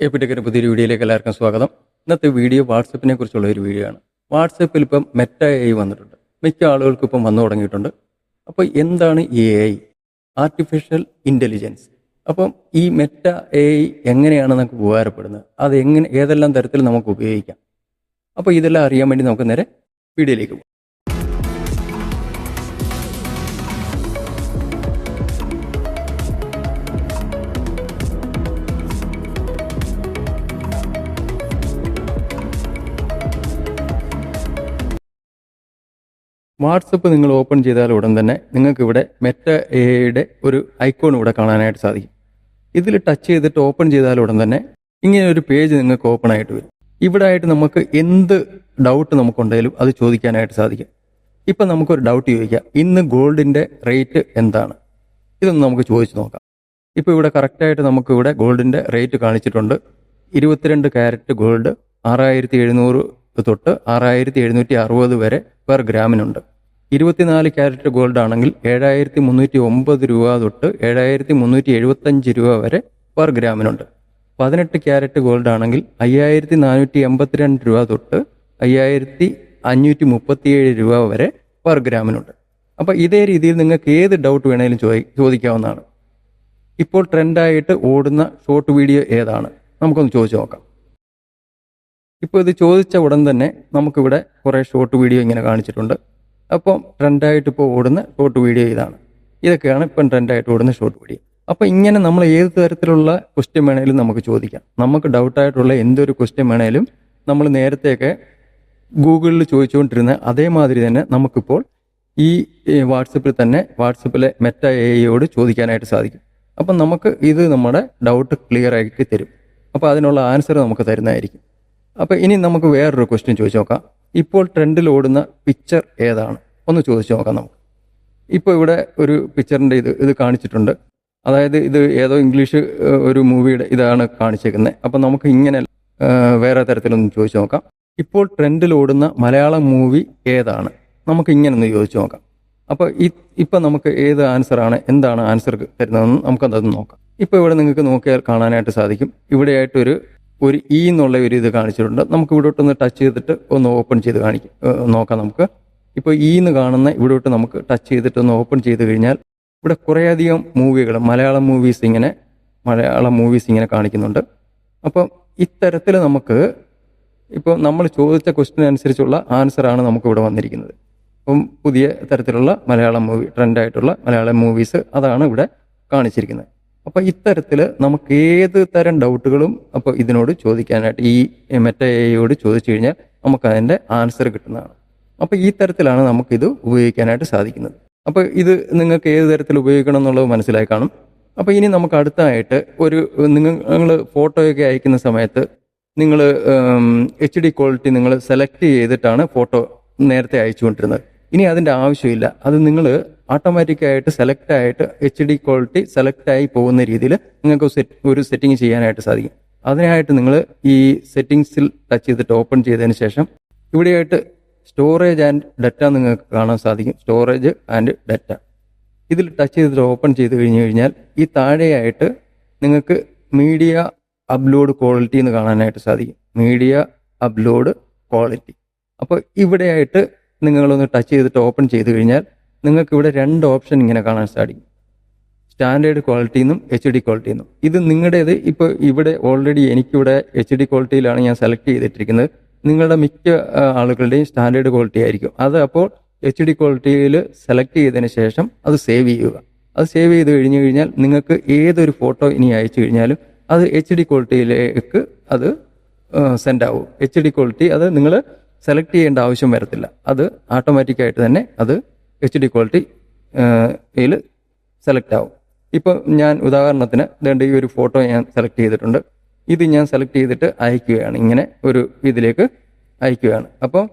എപ്പിടെക്കിന് പുതിയൊരു വീഡിയോയിലേക്ക് എല്ലാവർക്കും സ്വാഗതം. ഇന്നത്തെ വീഡിയോ വാട്സപ്പിനെ കുറിച്ചുള്ള ഒരു വീഡിയോ ആണ്. വാട്സപ്പിൽ ഇപ്പം മെറ്റ എ ഐ വന്നിട്ടുണ്ട്. മിക്ക ആളുകൾക്കും ഇപ്പം വന്നു തുടങ്ങിയിട്ടുണ്ട്. അപ്പോൾ എന്താണ് എ ഐ ആർട്ടിഫിഷ്യൽ ഇന്റലിജൻസ് അപ്പം ഈ മെറ്റ എ ഐ എങ്ങനെയാണ് നമുക്ക് ഉപകാരപ്പെടുന്നത്? അത് എങ്ങനെ ഏതെല്ലാം തരത്തിൽ നമുക്ക് ഉപയോഗിക്കാം? അപ്പോൾ ഇതെല്ലാം അറിയാൻ വേണ്ടി നമുക്ക് നേരെ വീഡിയോയിലേക്ക് പോകാം. വാട്സപ്പ് നിങ്ങൾ ഓപ്പൺ ചെയ്താൽ ഉടൻ തന്നെ നിങ്ങൾക്ക് ഇവിടെ മെറ്റ എയുടെ ഒരു ഐക്കോൺ ഇവിടെ കാണാനായിട്ട് സാധിക്കും. ഇതിൽ ടച്ച് ചെയ്തിട്ട് ഓപ്പൺ ചെയ്താൽ ഉടൻ തന്നെ ഇങ്ങനെ ഒരു പേജ് നിങ്ങൾക്ക് ഓപ്പൺ ആയിട്ട് വരും. ഇവിടെ ആയിട്ട് നമുക്ക് എന്ത് ഡൗട്ട് നമുക്കുണ്ടെങ്കിലും അത് ചോദിക്കാനായിട്ട് സാധിക്കും. ഇപ്പം നമുക്കൊരു ഡൗട്ട് ചോദിക്കാം. ഇന്ന് ഗോൾഡിന്റെ റേറ്റ് എന്താണ്? ഇതൊന്ന് നമുക്ക് ചോദിച്ചു നോക്കാം. ഇപ്പോൾ ഇവിടെ കറക്റ്റായിട്ട് നമുക്ക് ഇവിടെ ഗോൾഡിന്റെ റേറ്റ് കാണിച്ചിട്ടുണ്ട്. ഇരുപത്തിരണ്ട് ക്യാരറ്റ് ഗോൾഡ് ആറായിരത്തി എഴുന്നൂറ് തൊട്ട് ആറായിരത്തി എഴുന്നൂറ്റി അറുപത് വരെ പെർ ഗ്രാമിനുണ്ട്. ഇരുപത്തിനാല് ക്യാരറ്റ് ഗോൾഡ് ആണെങ്കിൽ ഏഴായിരത്തി മുന്നൂറ്റി ഒമ്പത് രൂപ തൊട്ട് ഏഴായിരത്തി മുന്നൂറ്റി എഴുപത്തഞ്ച് രൂപ വരെ പെർ ഗ്രാമിനുണ്ട്. പതിനെട്ട് ക്യാരറ്റ് ഗോൾഡ് ആണെങ്കിൽ അയ്യായിരത്തി നാനൂറ്റി എൺപത്തിരണ്ട് രൂപ തൊട്ട് അയ്യായിരത്തി അഞ്ഞൂറ്റി മുപ്പത്തിയേഴ് രൂപ വരെ പെർ ഗ്രാമിനുണ്ട്. അപ്പോൾ ഇതേ രീതിയിൽ നിങ്ങൾക്ക് ഏത് ഡൗട്ട് വേണേലും ചോദി ചോദിക്കാവുന്നതാണ്. ഇപ്പോൾ ട്രെൻഡായിട്ട് ഓടുന്ന ഷോർട്ട് വീഡിയോ ഏതാണ്? നമുക്കൊന്ന് ചോദിച്ചു നോക്കാം. ഇപ്പോൾ ഇത് ചോദിച്ച ഉടൻ തന്നെ നമുക്കിവിടെ കുറേ ഷോർട്ട് വീഡിയോ ഇങ്ങനെ കാണിച്ചിട്ടുണ്ട്. അപ്പം ട്രെൻഡായിട്ട് ഇപ്പോൾ ഓടുന്ന ഷോർട്ട് വീഡിയോ ഇതാണ്. ഇതൊക്കെയാണ് ഇപ്പം ട്രെൻഡായിട്ട് ഓടുന്ന ഷോർട്ട് വീഡിയോ അപ്പോൾ ഇങ്ങനെ നമ്മൾ ഏത് തരത്തിലുള്ള ക്വസ്റ്റ്യൻ വേണേലും നമുക്ക് ചോദിക്കാം. നമുക്ക് ഡൗട്ടായിട്ടുള്ള എന്തൊരു ക്വസ്റ്റ്യൻ വേണേലും നമ്മൾ നേരത്തെയൊക്കെ ഗൂഗിളിൽ ചോദിച്ചുകൊണ്ടിരുന്ന അതേമാതിരി തന്നെ നമുക്കിപ്പോൾ ഈ വാട്സപ്പിൽ തന്നെ വാട്സപ്പിലെ മെറ്റ എയോട് ചോദിക്കാനായിട്ട് സാധിക്കും. അപ്പം നമുക്ക് ഇത് നമ്മുടെ ഡൗട്ട് ക്ലിയർ ആയിട്ട് തരും. അപ്പോൾ അതിനുള്ള ആൻസർ നമുക്ക് തരുന്നതായിരിക്കും. അപ്പോൾ ഇനി നമുക്ക് വേറൊരു ക്വസ്റ്റ്യൻ ചോദിച്ചു നോക്കാം. ഇപ്പോൾ ട്രെൻഡിൽ ഓടുന്ന പിക്ചർ ഏതാണ്? ഒന്ന് ചോദിച്ചു നോക്കാം നമുക്ക്. ഇപ്പോൾ ഇവിടെ ഒരു പിക്ചറിന്റെ ഇത് ഇത് കാണിച്ചിട്ടുണ്ട്. അതായത് ഇത് ഏതോ ഇംഗ്ലീഷ് ഒരു മൂവിയുടെ ഇതാണ് കാണിച്ചേക്കുന്നത് അപ്പോൾ നമുക്ക് ഇങ്ങനെ വേറെ തരത്തിലൊന്ന് ചോദിച്ചു നോക്കാം. ഇപ്പോൾ ട്രെൻഡിൽ ഓടുന്ന മലയാളം മൂവി ഏതാണ്? നമുക്ക് ഇങ്ങനെ ഒന്ന് ചോദിച്ചു നോക്കാം. അപ്പോൾ ഈ ഇപ്പം നമുക്ക് ഏത് ആൻസറാണ് എന്താണ് ആൻസർ തരുന്നതെന്ന് നമുക്കതൊന്ന് നോക്കാം. ഇപ്പോൾ ഇവിടെ നിങ്ങൾക്ക് നോക്കിയാൽ കാണാനായിട്ട് സാധിക്കും. ഇവിടെയായിട്ടൊരു ഒരു ഇ എന്നുള്ള ഒരു ഇത് കാണിച്ചിട്ടുണ്ട്. നമുക്ക് ഇവിടോട്ടൊന്ന് ടച്ച് ചെയ്തിട്ട് ഒന്ന് ഓപ്പൺ ചെയ്ത് കാണിക്കും നോക്കാം നമുക്ക്. ഇപ്പോൾ ഇ എന്ന് കാണുന്ന ഇവിടോട്ട് നമുക്ക് ടച്ച് ചെയ്തിട്ട് ഒന്ന് ഓപ്പൺ ചെയ്ത് കഴിഞ്ഞാൽ ഇവിടെ കുറേയധികം മൂവികൾ മലയാളം മൂവീസ് ഇങ്ങനെ മലയാളം മൂവീസ് ഇങ്ങനെ കാണിക്കുന്നുണ്ട്. അപ്പം ഇത്തരത്തിൽ നമുക്ക് ഇപ്പോൾ നമ്മൾ ചോദിച്ച ക്വസ്റ്റിന് അനുസരിച്ചുള്ള ആൻസറാണ് നമുക്ക് ഇവിടെ വന്നിരിക്കുന്നത്. അപ്പം പുതിയ തരത്തിലുള്ള മലയാളം മൂവി ട്രെൻഡായിട്ടുള്ള മലയാളം മൂവീസ് അതാണ് ഇവിടെ കാണിച്ചിരിക്കുന്നത്. അപ്പോൾ ഇത്തരത്തിൽ നമുക്ക് ഏത് തരം ഡൗട്ടുകളും അപ്പോൾ ഇതിനോട് ചോദിക്കാനായിട്ട് ഈ മെറ്റ എയോട് ചോദിച്ചു കഴിഞ്ഞാൽ നമുക്ക് അതിന്റെ ആൻസർ കിട്ടുന്നതാണ്. അപ്പോൾ ഈ തരത്തിലാണ് നമുക്ക് നമുക്കിത് ഉപയോഗിക്കാനായിട്ട് സാധിക്കുന്നത്. അപ്പോൾ ഇത് നിങ്ങൾക്ക് ഏത് തരത്തിൽ ഉപയോഗിക്കണം എന്നുള്ളത് മനസ്സിലായി കാണും. അപ്പോൾ ഇനി നമുക്ക് അടുത്തായിട്ട് ഒരു നിങ്ങൾ ഫോട്ടോയൊക്കെ അയക്കുന്ന സമയത്ത് നിങ്ങൾ എച്ച് ഡി ക്വാളിറ്റി നിങ്ങൾ സെലക്ട് ചെയ്തിട്ടാണ് ഫോട്ടോ നേരത്തെ അയച്ചുകൊണ്ടിരുന്നത്. ഇനി അതിന്റെ ആവശ്യമില്ല. അത് നിങ്ങൾ ഓട്ടോമാറ്റിക്കായിട്ട് സെലക്ട് ആയിട്ട് എച്ച് ഡി ക്വാളിറ്റി സെലക്ട് ആയി പോകുന്ന രീതിയിൽ നിങ്ങൾക്ക് ഒരു സെറ്റിംഗ് ചെയ്യാനായിട്ട് സാധിക്കും. അതിനായിട്ട് നിങ്ങൾ ഈ സെറ്റിങ്സിൽ ടച്ച് ചെയ്തിട്ട് ഓപ്പൺ ചെയ്തതിന് ശേഷം ഇവിടെയായിട്ട് സ്റ്റോറേജ് ആൻഡ് ഡറ്റ നിങ്ങൾക്ക് കാണാൻ സാധിക്കും. സ്റ്റോറേജ് ആൻഡ് ഡറ്റ ഇതിൽ ടച്ച് ചെയ്തിട്ട് ഓപ്പൺ ചെയ്ത് കഴിഞ്ഞ് കഴിഞ്ഞാൽ ഈ താഴെയായിട്ട് നിങ്ങൾക്ക് മീഡിയ അപ്ലോഡ് ക്വാളിറ്റി എന്ന് കാണാനായിട്ട് സാധിക്കും. മീഡിയ അപ്ലോഡ് ക്വാളിറ്റി അപ്പോൾ ഇവിടെയായിട്ട് നിങ്ങളൊന്ന് ടച്ച് ചെയ്തിട്ട് ഓപ്പൺ ചെയ്ത് കഴിഞ്ഞാൽ നിങ്ങൾക്ക് ഇവിടെ രണ്ട് ഓപ്ഷൻ ഇങ്ങനെ കാണാൻ സാധിക്കും. സ്റ്റാൻഡേർഡ് ക്വാളിറ്റി എന്നും എച്ച് ഡി ക്വാളിറ്റി എന്നും ഇത് നിങ്ങളുടേത് ഇപ്പോൾ ഇവിടെ ഓൾറെഡി എനിക്കിവിടെ എച്ച് ഡി ക്വാളിറ്റിയിലാണ് ഞാൻ സെലക്ട് ചെയ്തിട്ടിരിക്കുന്നത്. നിങ്ങളുടെ മിക്ക ആളുകളുടെയും സ്റ്റാൻഡേർഡ് ക്വാളിറ്റി ആയിരിക്കും. അത് അപ്പോൾ എച്ച് ഡി ക്വാളിറ്റിയിൽ സെലക്ട് ചെയ്തതിന് ശേഷം അത് സേവ് ചെയ്യുക. അത് സേവ് ചെയ്ത് കഴിഞ്ഞു കഴിഞ്ഞാൽ നിങ്ങൾക്ക് ഏതൊരു ഫോട്ടോ ഇനി അയച്ചു കഴിഞ്ഞാലും അത് എച്ച് ഡി ക്വാളിറ്റിയിലേക്ക് അത് സെൻഡ് ആവും. എച്ച് ഡി ക്വാളിറ്റി അത് നിങ്ങൾ സെലക്ട് ചെയ്യേണ്ട ആവശ്യം വരത്തില്ല. അത് ഓട്ടോമാറ്റിക്കായിട്ട് തന്നെ അത് എച്ച് ഡി ക്വാളിറ്റി ഇതിൽ സെലക്ട് ആവും. ഇപ്പോൾ ഞാൻ ഉദാഹരണത്തിന് വേണ്ട ഈ ഒരു ഫോട്ടോ ഞാൻ സെലക്ട് ചെയ്തിട്ടുണ്ട്. ഇത് ഞാൻ സെലക്ട് ചെയ്തിട്ട് അയക്കുകയാണ്. ഇങ്ങനെ ഒരു ഇതിലേക്ക് അയക്കുകയാണ്. അപ്പോൾ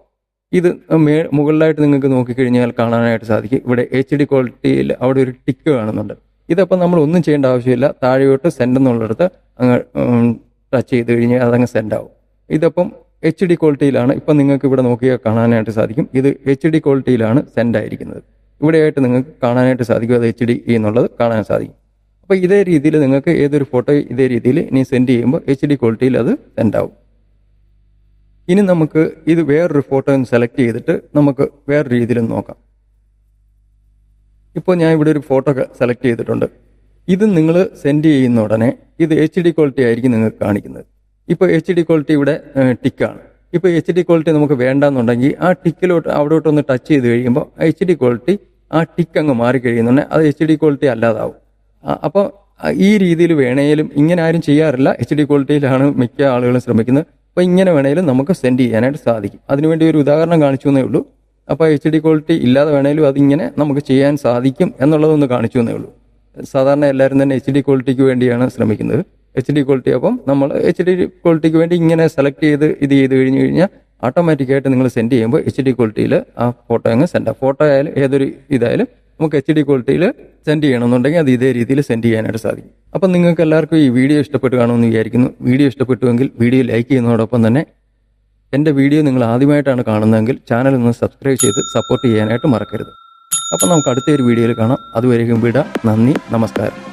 ഇത് മേ മുകളിലായിട്ട് നിങ്ങൾക്ക് നോക്കിക്കഴിഞ്ഞാൽ കാണാനായിട്ട് സാധിക്കും. ഇവിടെ എച്ച് ഡി ക്വാളിറ്റിയിൽ അവിടെ ഒരു ടിക്ക് കാണുന്നുണ്ട്. ഇതപ്പോൾ നമ്മൾ ഒന്നും ചെയ്യേണ്ട ആവശ്യമില്ല. താഴെയോട്ട് സെൻഡ് എന്നുള്ളിടത്ത് അങ്ങ് ടച്ച് ചെയ്ത് കഴിഞ്ഞാൽ അതങ്ങ് സെൻഡ് ആവും. ഇതപ്പം എച്ച് ഡി ക്വാളിറ്റിയിലാണ് ഇപ്പം നിങ്ങൾക്ക് ഇവിടെ നോക്കിയാൽ കാണാനായിട്ട് സാധിക്കും. ഇത് എച്ച് ഡി ക്വാളിറ്റിയിലാണ് സെൻഡ് ആയിരിക്കുന്നത്. ഇവിടെയായിട്ട് നിങ്ങൾക്ക് കാണാനായിട്ട് സാധിക്കും അത് എച്ച് ഡി എന്നുള്ളത് കാണാൻ സാധിക്കും. അപ്പോൾ ഇതേ രീതിയിൽ നിങ്ങൾക്ക് ഏതൊരു ഫോട്ടോ ഇതേ രീതിയിൽ ഇനി സെൻഡ് ചെയ്യുമ്പോൾ എച്ച് ഡി ക്വാളിറ്റിയിൽ അത് സെൻഡ് ആവും. ഇനി നമുക്ക് ഇത് വേറൊരു ഫോട്ടോ സെലക്ട് ചെയ്തിട്ട് നമുക്ക് വേറെ രീതിയിൽ നോക്കാം. ഇപ്പോൾ ഞാൻ ഇവിടെ ഒരു ഫോട്ടോ സെലക്ട് ചെയ്തിട്ടുണ്ട്. ഇത് നിങ്ങൾ സെൻഡ് ചെയ്യുന്ന ഉടനെ ഇത് എച്ച് ഡി ക്വാളിറ്റി ആയിരിക്കും നിങ്ങൾക്ക് കാണിക്കുന്നത്. ഇപ്പോൾ എച്ച് ഡി ക്വാളിറ്റി ഇവിടെ ടിക്കാണ് ഇപ്പോൾ എച്ച് ഡി ക്വാളിറ്റി നമുക്ക് വേണ്ടാന്നുണ്ടെങ്കിൽ ആ ടിക്കിലോട്ട് അവിടോട്ടൊന്ന് ടച്ച് ചെയ്ത് കഴിയുമ്പോൾ എച്ച് ഡി ക്വാളിറ്റി ആ ടിക്ക് അങ്ങ് മാറി കഴിയുന്നുണ്ടെങ്കിൽ അത് എച്ച് ഡി ക്വാളിറ്റി അല്ലാതാവും. അപ്പോൾ ഈ രീതിയിൽ വേണേലും ഇങ്ങനെ ആരും ചെയ്യാറില്ല. എച്ച് ഡി ക്വാളിറ്റിയിലാണ് മിക്ക ആളുകളും ശ്രമിക്കുന്നത്. അപ്പോൾ ഇങ്ങനെ വേണേലും നമുക്ക് സെൻഡ് ചെയ്യാനായിട്ട് സാധിക്കും. അതിനുവേണ്ടി ഒരു ഉദാഹരണം കാണിച്ചു എന്നേ ഉള്ളൂ. അപ്പോൾ എച്ച് ഡി ക്വാളിറ്റി ഇല്ലാതെ വേണേലും അതിങ്ങനെ നമുക്ക് ചെയ്യാൻ സാധിക്കും എന്നുള്ളതൊന്ന് കാണിച്ചു എന്നേ ഉള്ളൂ. സാധാരണ എല്ലാവരും തന്നെ എച്ച് ഡി ക്വാളിറ്റിക്ക് വേണ്ടിയാണ് ശ്രമിക്കുന്നത്. എച്ച് ഡി ക്വാളിറ്റി അപ്പം നമ്മൾ എച്ച് ഡി ക്വാളിറ്റിക്ക് വേണ്ടി ഇങ്ങനെ സെലക്ട് ചെയ്ത് ഇത് ചെയ്ത് കഴിഞ്ഞ് കഴിഞ്ഞാൽ ഓട്ടോമാറ്റിക്കായിട്ട് നിങ്ങൾ സെൻഡ് ചെയ്യുമ്പോൾ എച്ച് ഡി ക്വാളിറ്റിയിൽ ആ ഫോട്ടോ അങ്ങ് സെൻഡ് ഫോട്ടോ ആയാലും ഏതൊരു ഇതായാലും നമുക്ക് എച്ച് ഡി ക്വാളിറ്റിയിൽ സെൻഡ് ചെയ്യണമെന്നുണ്ടെങ്കിൽ അത് ഇതേ രീതിയിൽ സെൻഡ് ചെയ്യാനായിട്ട് സാധിക്കും. അപ്പം നിങ്ങൾക്ക് എല്ലാവർക്കും ഈ വീഡിയോ ഇഷ്ടപ്പെട്ട് കാണുമെന്ന് വിചാരിക്കുന്നു. വീഡിയോ ഇഷ്ടപ്പെട്ടുവെങ്കിൽ വീഡിയോ ലൈക്ക് ചെയ്യുന്നതോടൊപ്പം തന്നെ എന്റെ വീഡിയോ നിങ്ങൾ ആദ്യമായിട്ടാണ് കാണുന്നതെങ്കിൽ ചാനൽ ഒന്ന് സബ്സ്ക്രൈബ് ചെയ്ത് സപ്പോർട്ട് ചെയ്യാനായിട്ട് മറക്കരുത്. അപ്പം നമുക്ക് അടുത്തൊരു വീഡിയോയിൽ കാണാം. അതുവരെയും വിടാം. നന്ദി. നമസ്കാരം.